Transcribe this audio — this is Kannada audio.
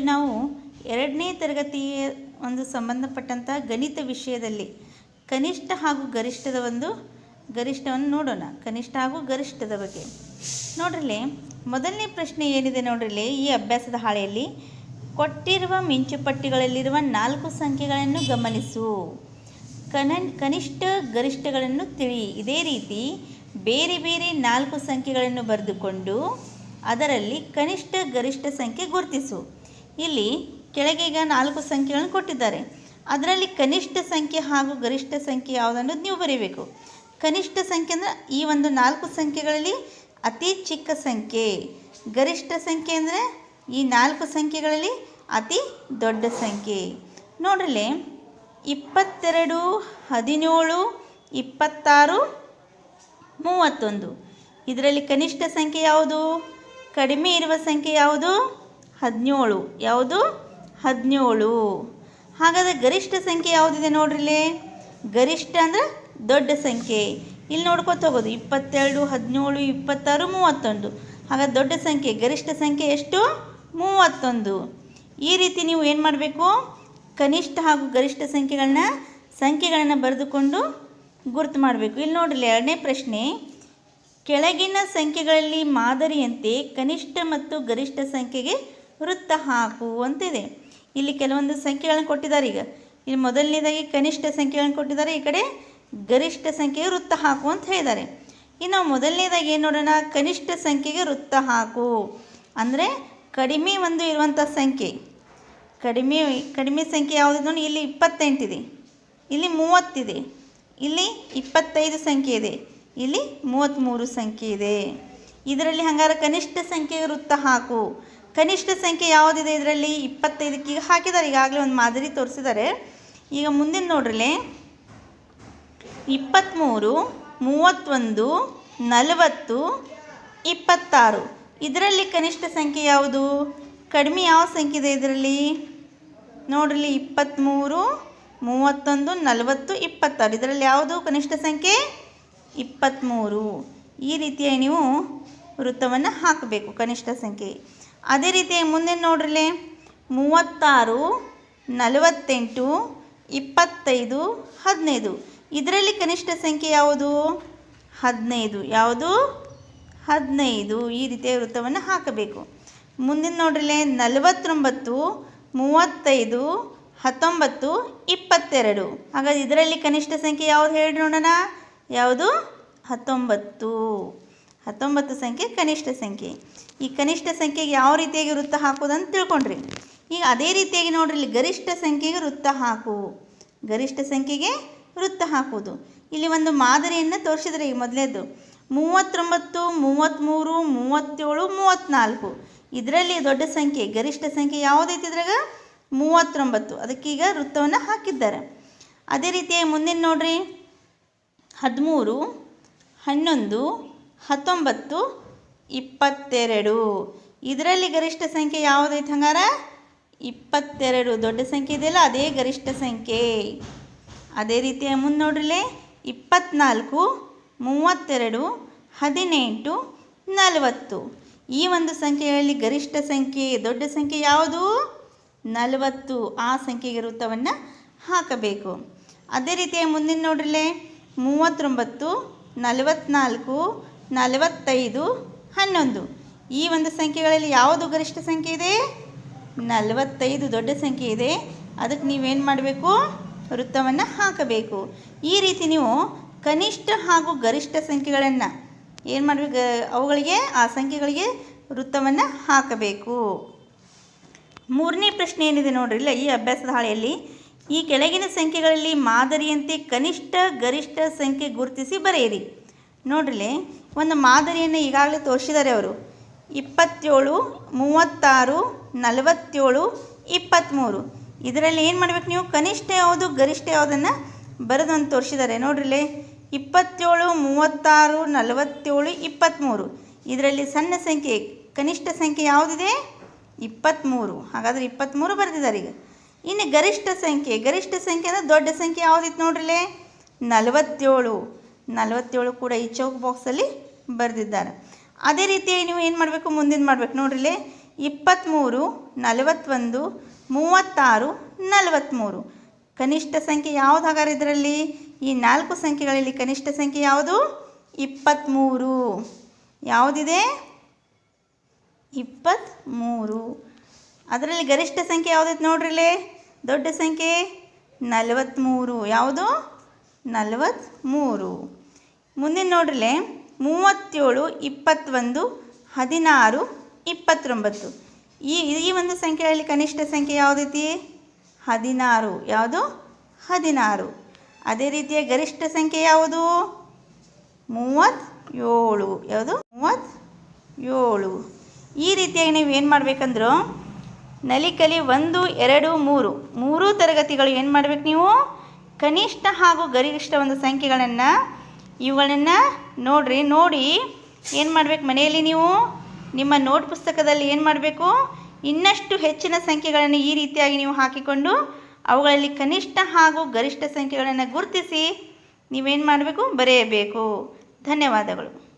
ನಾವು ಎರಡನೇ ತರಗತಿಯ ಒಂದು ಸಂಬಂಧಪಟ್ಟಂಥ ಗಣಿತ ವಿಷಯದಲ್ಲಿ ಕನಿಷ್ಠ ಹಾಗೂ ಗರಿಷ್ಠದ ಒಂದು ಗರಿಷ್ಠವನ್ನು ನೋಡೋಣ. ಕನಿಷ್ಠ ಹಾಗೂ ಗರಿಷ್ಠದ ಬಗ್ಗೆ. ನೋಡ್ರಲ್ಲಿ ಮೊದಲನೇ ಪ್ರಶ್ನೆ ಏನಿದೆ ನೋಡ್ರಲ್ಲಿ ಈ ಅಭ್ಯಾಸದ ಹಾಳೆಯಲ್ಲಿ ಕೊಟ್ಟಿರುವ ಮಿಂಚುಪಟ್ಟಿಗಳಲ್ಲಿರುವ ನಾಲ್ಕು ಸಂಖ್ಯೆಗಳನ್ನು ಗಮನಿಸು. ಕನ, ಕನಿಷ್ಠ, ಗರಿಷ್ಠಗಳನ್ನು ತಿಳಿ ಇದೇ ರೀತಿ ಬೇರೆ ಬೇರೆ ನಾಲ್ಕು ಸಂಖ್ಯೆಗಳನ್ನು ಬರೆದುಕೊಂಡು ಅದರಲ್ಲಿ ಕನಿಷ್ಠ, ಗರಿಷ್ಠ ಸಂಖ್ಯೆ ಗುರುತಿಸು. ಇಲ್ಲಿ ಕೆಳಗೆ ಈಗ ನಾಲ್ಕು ಸಂಖ್ಯೆಗಳನ್ನು ಕೊಟ್ಟಿದ್ದಾರೆ. ಅದರಲ್ಲಿ ಕನಿಷ್ಠ ಸಂಖ್ಯೆ ಹಾಗೂ ಗರಿಷ್ಠ ಸಂಖ್ಯೆ ಯಾವುದನ್ನೋದು ನೀವು ಬರೀಬೇಕು. ಕನಿಷ್ಠ ಸಂಖ್ಯೆ ಅಂದರೆ ಈ ಒಂದು ನಾಲ್ಕು ಸಂಖ್ಯೆಗಳಲ್ಲಿ ಅತಿ ಚಿಕ್ಕ ಸಂಖ್ಯೆ. ಗರಿಷ್ಠ ಸಂಖ್ಯೆ ಅಂದರೆ ಈ ನಾಲ್ಕು ಸಂಖ್ಯೆಗಳಲ್ಲಿ ಅತಿ ದೊಡ್ಡ ಸಂಖ್ಯೆ. ನೋಡ್ರಲ್ಲಿ, ಇಪ್ಪತ್ತೆರಡು, ಹದಿನೇಳು, ಇಪ್ಪತ್ತಾರು, ಮೂವತ್ತೊಂದು. ಇದರಲ್ಲಿ ಕನಿಷ್ಠ ಸಂಖ್ಯೆ ಯಾವುದು? ಕಡಿಮೆ ಇರುವ ಸಂಖ್ಯೆ ಯಾವುದು? ಹದಿನೇಳು. ಯಾವುದು? ಹದಿನೇಳು. ಹಾಗಾದರೆ ಗರಿಷ್ಠ ಸಂಖ್ಯೆ ಯಾವುದಿದೆ ನೋಡ್ರಿಲ್ಲಿ ಗರಿಷ್ಠ ಅಂದರೆ ದೊಡ್ಡ ಸಂಖ್ಯೆ. ಇಲ್ಲಿ ನೋಡ್ಕೊತ ಹೋಗೋದು. ಇಪ್ಪತ್ತೆರಡು, ಹದಿನೇಳು, ಇಪ್ಪತ್ತಾರು, ಮೂವತ್ತೊಂದು. ಹಾಗಾದ್ರೆ ದೊಡ್ಡ ಸಂಖ್ಯೆ, ಗರಿಷ್ಠ ಸಂಖ್ಯೆ ಎಷ್ಟು? ಮೂವತ್ತೊಂದು. ಈ ರೀತಿ ನೀವು ಏನು ಮಾಡಬೇಕು? ಕನಿಷ್ಠ ಹಾಗೂ ಗರಿಷ್ಠ ಸಂಖ್ಯೆಗಳನ್ನ ಸಂಖ್ಯೆಗಳನ್ನು ಬರೆದುಕೊಂಡು ಗುರುತು ಮಾಡಬೇಕು. ಇಲ್ಲಿ ನೋಡ್ರಿ ಎರಡನೇ ಪ್ರಶ್ನೆ. ಕೆಳಗಿನ ಸಂಖ್ಯೆಗಳಲ್ಲಿ ಮಾದರಿಯಂತೆ ಕನಿಷ್ಠ ಮತ್ತು ಗರಿಷ್ಠ ಸಂಖ್ಯೆಗೆ ವೃತ್ತ ಹಾಕು ಅಂತಿದೆ. ಇಲ್ಲಿ ಕೆಲವೊಂದು ಸಂಖ್ಯೆಗಳನ್ನು ಕೊಟ್ಟಿದ್ದಾರೆ ಈಗ. ಇಲ್ಲಿ ಮೊದಲನೇದಾಗಿ ಕನಿಷ್ಠ ಸಂಖ್ಯೆಗಳನ್ನು ಕೊಟ್ಟಿದ್ದಾರೆ. ಈ ಕಡೆ ಗರಿಷ್ಠ ಸಂಖ್ಯೆಗೆ ವೃತ್ತ ಹಾಕು ಅಂತ ಹೇಳಿದ್ದಾರೆ. ಇನ್ನು ಮೊದಲನೇದಾಗಿ ಏನು ನೋಡೋಣ? ಕನಿಷ್ಠ ಸಂಖ್ಯೆಗೆ ವೃತ್ತ ಹಾಕು. ಅಂದರೆ ಕಡಿಮೆ ಒಂದು ಇರುವಂಥ ಸಂಖ್ಯೆ. ಕಡಿಮೆ ಕಡಿಮೆ ಸಂಖ್ಯೆ ಯಾವುದಿದೆ ನೋಡಿ? ಇಲ್ಲಿ ಇಪ್ಪತ್ತೆಂಟಿದೆ ಇಲ್ಲಿ ಮೂವತ್ತಿದೆ ಇಲ್ಲಿ ಇಪ್ಪತ್ತೈದು ಸಂಖ್ಯೆ ಇದೆ. ಇಲ್ಲಿ ಮೂವತ್ತ್ಮೂರು ಸಂಖ್ಯೆ ಇದೆ. ಇದರಲ್ಲಿ ಹಂಗಾರೆ ಕನಿಷ್ಠ ಸಂಖ್ಯೆಗೆ ವೃತ್ತ ಹಾಕು. ಕನಿಷ್ಠ ಸಂಖ್ಯೆ ಯಾವುದಿದೆ ಇದರಲ್ಲಿ? ಇಪ್ಪತ್ತೈದಕ್ಕೆ ಈಗ ಹಾಕಿದ್ದಾರೆ. ಈಗಾಗಲೇ ಒಂದು ಮಾದರಿ ತೋರಿಸಿದ್ದಾರೆ. ಈಗ ಮುಂದಿನ ನೋಡ್ರಲ್ಲಿ ಇಪ್ಪತ್ತ್ಮೂರು ಮೂವತ್ತೊಂದು, ನಲವತ್ತು, ಇಪ್ಪತ್ತಾರು. ಇದರಲ್ಲಿ ಕನಿಷ್ಠ ಸಂಖ್ಯೆ ಯಾವುದು? ಕಡಿಮೆ ಯಾವ ಸಂಖ್ಯೆ ಇದೆ ಇದರಲ್ಲಿ? ನೋಡ್ರಿ ಇಪ್ಪತ್ತ್ಮೂರು ಮೂವತ್ತೊಂದು, ನಲವತ್ತು, ಇಪ್ಪತ್ತಾರು. ಇದರಲ್ಲಿ ಯಾವುದು ಕನಿಷ್ಠ ಸಂಖ್ಯೆ? ಇಪ್ಪತ್ತ್ಮೂರು ಈ ರೀತಿಯಾಗಿ ನೀವು ವೃತ್ತವನ್ನು ಹಾಕಬೇಕು ಕನಿಷ್ಠ ಸಂಖ್ಯೆ. ಅದೇ ರೀತಿ ಮುಂದೆ ನೋಡ್ರಿಲೆ, ಮೂವತ್ತಾರು, ನಲವತ್ತೆಂಟು, ಇಪ್ಪತ್ತೈದು, ಹದಿನೈದು. ಇದರಲ್ಲಿ ಕನಿಷ್ಠ ಸಂಖ್ಯೆ ಯಾವುದು? ಹದಿನೈದು. ಯಾವುದು? ಹದಿನೈದು. ಈ ರೀತಿಯ ವೃತ್ತವನ್ನು ಹಾಕಬೇಕು. ಮುಂದಿನ ನೋಡ್ರಿಲೆ, ನಲವತ್ತೊಂಬತ್ತು, ಮೂವತ್ತೈದು, ಹತ್ತೊಂಬತ್ತು, ಇಪ್ಪತ್ತೆರಡು. ಹಾಗಾದ್ರೆ ಇದರಲ್ಲಿ ಕನಿಷ್ಠ ಸಂಖ್ಯೆ ಯಾವುದು ಹೇಳಿ ನೋಡೋಣ? ಯಾವುದು? ಹತ್ತೊಂಬತ್ತು. ಹತ್ತೊಂಬತ್ತು ಸಂಖ್ಯೆ ಕನಿಷ್ಠ ಸಂಖ್ಯೆ. ಈ ಕನಿಷ್ಠ ಸಂಖ್ಯೆಗೆ ಯಾವ ರೀತಿಯಾಗಿ ವೃತ್ತ ಹಾಕೋದಂತ ತಿಳ್ಕೊಂಡ್ರಿ. ಈಗ ಅದೇ ರೀತಿಯಾಗಿ ನೋಡ್ರಿ, ಇಲ್ಲಿ ಗರಿಷ್ಠ ಸಂಖ್ಯೆಗೆ ವೃತ್ತ ಹಾಕು. ಗರಿಷ್ಠ ಸಂಖ್ಯೆಗೆ ವೃತ್ತ ಹಾಕುವುದು. ಇಲ್ಲಿ ಒಂದು ಮಾದರಿಯನ್ನು ತೋರಿಸಿದ್ರೆ ಈಗ ಮೊದಲೇದು. ಮೂವತ್ತೊಂಬತ್ತು ಮೂವತ್ತ್ಮೂರು ಮೂವತ್ತೇಳು ಮೂವತ್ತ್ನಾಲ್ಕು ಇದರಲ್ಲಿ ದೊಡ್ಡ ಸಂಖ್ಯೆ, ಗರಿಷ್ಠ ಸಂಖ್ಯೆ ಯಾವುದೈತಿ ಇದ್ರಾಗ? ಮೂವತ್ತೊಂಬತ್ತು. ಅದಕ್ಕೀಗ ವೃತ್ತವನ್ನು ಹಾಕಿದ್ದಾರೆ. ಅದೇ ರೀತಿಯಾಗಿ ಮುಂದಿನ ನೋಡ್ರಿ. ಹದಿಮೂರು, ಹನ್ನೊಂದು ಹತ್ತೊಂಬತ್ತು, ಇಪ್ಪತ್ತೆರಡು. ಇದರಲ್ಲಿ ಗರಿಷ್ಠ ಸಂಖ್ಯೆ ಯಾವುದೈತೆ ಹಂಗಾರ? ಇಪ್ಪತ್ತೆರಡು. ದೊಡ್ಡ ಸಂಖ್ಯೆ ಇದೆಯಲ್ಲ, ಅದೇ ಗರಿಷ್ಠ ಸಂಖ್ಯೆ. ಅದೇ ರೀತಿಯ ಮುಂದೆ ನೋಡ್ರಿಲೆ, ಇಪ್ಪತ್ನಾಲ್ಕು, ಮೂವತ್ತೆರಡು, ಹದಿನೆಂಟು, ನಲವತ್ತು. ಈ ಒಂದು ಸಂಖ್ಯೆಗಳಲ್ಲಿ ಗರಿಷ್ಠ ಸಂಖ್ಯೆ, ದೊಡ್ಡ ಸಂಖ್ಯೆ ಯಾವುದು? ನಲವತ್ತು. ಆ ಸಂಖ್ಯೆಗೆ ವೃತ್ತವನ್ನು ಹಾಕಬೇಕು. ಅದೇ ರೀತಿಯ ಮುಂದಿನ ನೋಡ್ರಿಲೆ, ಮೂವತ್ತೊಂಬತ್ತು, ನಲವತ್ನಾಲ್ಕು ನಲವತ್ತೈದು, ಹನ್ನೊಂದು. ಈ ಒಂದು ಸಂಖ್ಯೆಗಳಲ್ಲಿ ಯಾವುದು ಗರಿಷ್ಠ ಸಂಖ್ಯೆ ಇದೆ? ನಲವತ್ತೈದು ದೊಡ್ಡ ಸಂಖ್ಯೆ ಇದೆ. ಅದಕ್ಕೆ ನೀವೇನು ಮಾಡಬೇಕು? ವೃತ್ತವನ್ನು ಹಾಕಬೇಕು. ಈ ರೀತಿ ನೀವು ಕನಿಷ್ಠ ಹಾಗೂ ಗರಿಷ್ಠ ಸಂಖ್ಯೆಗಳನ್ನು ಏನು ಮಾಡಬೇಕು? ಅವುಗಳಿಗೆ, ಆ ಸಂಖ್ಯೆಗಳಿಗೆ ವೃತ್ತವನ್ನು ಹಾಕಬೇಕು. ಮೂರನೇ ಪ್ರಶ್ನೆ ಏನಿದೆ ನೋಡ್ರಿ, ಇಲ್ಲ, ಈ ಅಭ್ಯಾಸದ ಹಾಳೆಯಲ್ಲಿ ಈ ಕೆಳಗಿನ ಸಂಖ್ಯೆಗಳಲ್ಲಿ ಮಾದರಿಯಂತೆ ಕನಿಷ್ಠ ಗರಿಷ್ಠ ಸಂಖ್ಯೆ ಗುರುತಿಸಿ ಬರೆಯಿರಿ. ನೋಡ್ರಿ ಒಂದು ಮಾದರಿಯನ್ನು ಈಗಾಗಲೇ ತೋರಿಸಿದ್ದಾರೆ ಅವರು. ಇಪ್ಪತ್ತೇಳು, ಮೂವತ್ತಾರು, ನಲವತ್ತೇಳು ಇಪ್ಪತ್ತ್ಮೂರು ಇದರಲ್ಲಿ ಏನು ಮಾಡಬೇಕು ನೀವು? ಕನಿಷ್ಠ ಯಾವುದು, ಗರಿಷ್ಠ ಯಾವುದನ್ನು ಬರೆದು ತೋರಿಸಿದ್ದಾರೆ. ನೋಡ್ರಿಲೆ ಇಪ್ಪತ್ತೇಳು, ಮೂವತ್ತಾರು, ನಲವತ್ತೇಳು ಇಪ್ಪತ್ತ್ಮೂರು ಇದರಲ್ಲಿ ಸಣ್ಣ ಸಂಖ್ಯೆ, ಕನಿಷ್ಠ ಸಂಖ್ಯೆ ಯಾವುದಿದೆ? ಇಪ್ಪತ್ತ್ಮೂರು ಹಾಗಾದರೆ ಇಪ್ಪತ್ತ್ಮೂರು ಬರೆದಿದ್ದಾರೆ ಈಗ. ಇನ್ನು ಗರಿಷ್ಠ ಸಂಖ್ಯೆ ಗರಿಷ್ಠ ಸಂಖ್ಯೆ ಅಂದರೆ ದೊಡ್ಡ ಸಂಖ್ಯೆ ಯಾವುದಿತ್ತು ನೋಡ್ರಿಲೆ ನಲವತ್ತೇಳು. ನಲವತ್ತೇಳು ಕೂಡ ಈ ಚೌಕ್ ಬಾಕ್ಸಲ್ಲಿ ಬರೆದಿದ್ದಾರೆ. ಅದೇ ರೀತಿಯಾಗಿ ನೀವು ಏನು ಮಾಡಬೇಕು? ಮುಂದಿನ ಮಾಡಬೇಕು. ನೋಡ್ರಿಲೆ ಇಪ್ಪತ್ತ್ಮೂರು ನಲವತ್ತೊಂದು, ಮೂವತ್ತಾರು ನಲವತ್ತ್ಮೂರು ಕನಿಷ್ಠ ಸಂಖ್ಯೆ ಯಾವುದು ಹಾಗಾದ್ರೆ ಇದರಲ್ಲಿ? ಈ ನಾಲ್ಕು ಸಂಖ್ಯೆಗಳಲ್ಲಿ ಕನಿಷ್ಠ ಸಂಖ್ಯೆ ಯಾವುದು? ಇಪ್ಪತ್ತ್ಮೂರು ಯಾವುದಿದೆ? ಇಪ್ಪತ್ತ್ಮೂರು ಅದರಲ್ಲಿ ಗರಿಷ್ಠ ಸಂಖ್ಯೆ ಯಾವುದೈತೆ ನೋಡ್ರಿಲೇ? ದೊಡ್ಡ ಸಂಖ್ಯೆ ನಲವತ್ತ್ಮೂರು ಯಾವುದು? ನಲವತ್ತ್ಮೂರು ಮುಂದಿನ ನೋಡ್ರಿ ಮೂವತ್ತೇಳು, ಇಪ್ಪತ್ತೊಂದು, ಹದಿನಾರು, ಇಪ್ಪತ್ತೊಂಬತ್ತು. ಈ ಈ ಒಂದು ಸಂಖ್ಯೆಯಲ್ಲಿ ಕನಿಷ್ಠ ಸಂಖ್ಯೆ ಯಾವುದೈತಿ ಹದಿನಾರು. ಯಾವುದು? ಹದಿನಾರು. ಅದೇ ರೀತಿಯ ಗರಿಷ್ಠ ಸಂಖ್ಯೆ ಯಾವುದು? ಮೂವತ್ತೇಳು. ಯಾವುದು? ಮೂವತ್ತೇಳು. ಈ ರೀತಿಯಾಗಿ ನೀವು ಏನು ಮಾಡಬೇಕಂದ್ರು, ನಲಿಕಲಿ ಒಂದು, ಎರಡು, ಮೂರು. ಮೂರೂ ತರಗತಿಗಳು ಏನು ಮಾಡ್ಬೇಕು ನೀವು? ಕನಿಷ್ಠ ಹಾಗೂ ಗರಿಷ್ಠ ಒಂದು ಸಂಖ್ಯೆಗಳನ್ನು ಇವುಗಳನ್ನು ನೋಡ್ರಿ, ನೋಡಿ ಏನು ಮಾಡಬೇಕು ಮನೆಯಲ್ಲಿ ನೀವು? ನಿಮ್ಮ ನೋಟ್ ಪುಸ್ತಕದಲ್ಲಿ ಏನು ಮಾಡಬೇಕು? ಇನ್ನಷ್ಟು ಹೆಚ್ಚಿನ ಸಂಖ್ಯೆಗಳನ್ನು ಈ ರೀತಿಯಾಗಿ ನೀವು ಹಾಕಿಕೊಂಡು ಅವುಗಳಲ್ಲಿ ಕನಿಷ್ಠ ಹಾಗೂ ಗರಿಷ್ಠ ಸಂಖ್ಯೆಗಳನ್ನು ಗುರುತಿಸಿ ನೀವೇನು ಮಾಡಬೇಕು? ಬರೆಯಬೇಕು. ಧನ್ಯವಾದಗಳು.